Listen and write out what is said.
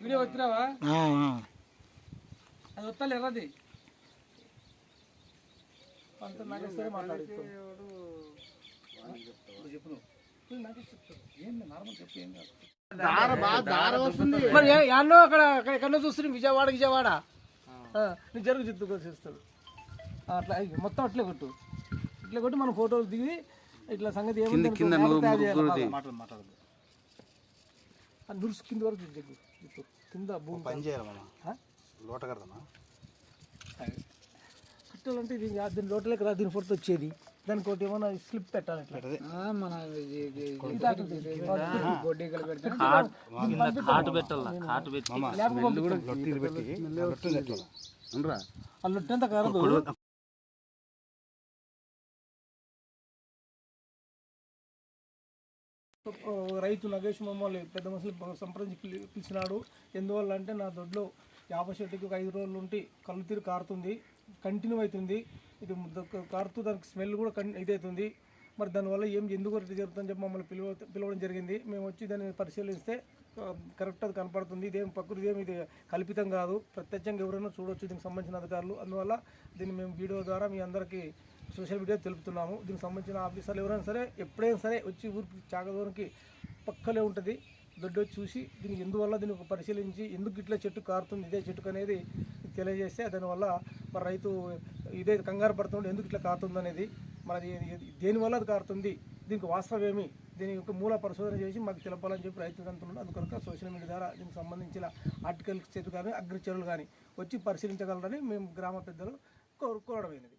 Video వచ్చినావా అది వస్తాను ఎర్రది అంత చెప్పు మరి యాన్నో అక్కడ ఎక్కడో చూస్తున్నాం విజయవాడ విజయవాడ నీ జరుగు చిత్తు చేస్తాడు అట్లా మొత్తం అట్లే కొట్టు ఇట్లా కొట్టి మనం ఫోటోలు దిగి ఇట్లా సంగతి బాగా. ఆ నురుసు కింద వరకు జగ్గు కింద భూమి పని చేయాలి మనం ఆ? లోట కడదామా? కట్టాలంటే ఇది దీని లోటలేక రా దీని ఫోటో వచ్చేది. దానికి ఒకటి ఏమన్నా స్లిప్ పెట్టాలి పెట్టాలి లొట్టి ఇది పెట్టి. లొట్టి నెట్టు. ఉండరా? ఆ లొట్టంతా కారదు. రైతు నగేష్ మమ్మల్ని పెద్ద మనుషులు సంప్రదించి పిలి- పిలిచినాడు. ఎందువల్ల అంటే నా దొడ్లో యాభై చెట్టుకి ఒక ఐదు రోజులు ఉండి కళ్ళు తీరు కారుతుంది కంటిన్యూ అవుతుంది. ఇది కారుతూ దానికి స్మెల్ కూడా కన్ ఇదవుతుంది మరి దానివల్ల ఏం ఎందుకు ఇట్లా జరుగుతుందని చెప్పి మమ్మల్ని పిలువ పిలవడం జరిగింది. మేము వచ్చి దాన్ని పరిశీలిస్తే కరెక్ట్ అది కనపడుతుంది. ఇదేం ప్రకృతి ఏమి ఇది కల్పితం కాదు. ప్రత్యక్షంగా ఎవరైనా చూడొచ్చు దీనికి సంబంధించిన అధికారులు. అందువల్ల దీన్ని మేము వీడియో ద్వారా మీ అందరికీ సోషల్ మీడియా తెలుపుతున్నాము. దీనికి సంబంధించిన ఆఫీసర్లు ఎవరైనా సరే ఎప్పుడైనా సరే వచ్చి ఊరికి చాకదూరంకి పక్కలే ఉంటుంది. దొడ్డి వచ్చి చూసి దీనికి ఎందువల్ల దీన్ని పరిశీలించి ఎందుకు ఇట్లా చెట్టు కారుతుంది ఇదే చెట్టుకు అనేది తెలియజేస్తే దానివల్ల మరి రైతు ఇదే కంగారు పడుతుండే ఎందుకు ఇట్లా కారుతుంది అనేది మరి దేనివల్ల అది కారుతుంది? దీనికి వాస్తవం ఏమి? దీని యొక్క మూల పరిశోధన చేసి మాకు తెలపాలని చెప్పి రైతులు అంటున్నాడు అందుకొరకు సోషల్ మీడియా ద్వారా దీనికి సంబంధించిన ఆర్టికల్ చేతి కానీ అగ్రచరులు కానీ వచ్చి పరిశీలించగలరని మేము గ్రామ పెద్దలు కోరు కోరడమైనది.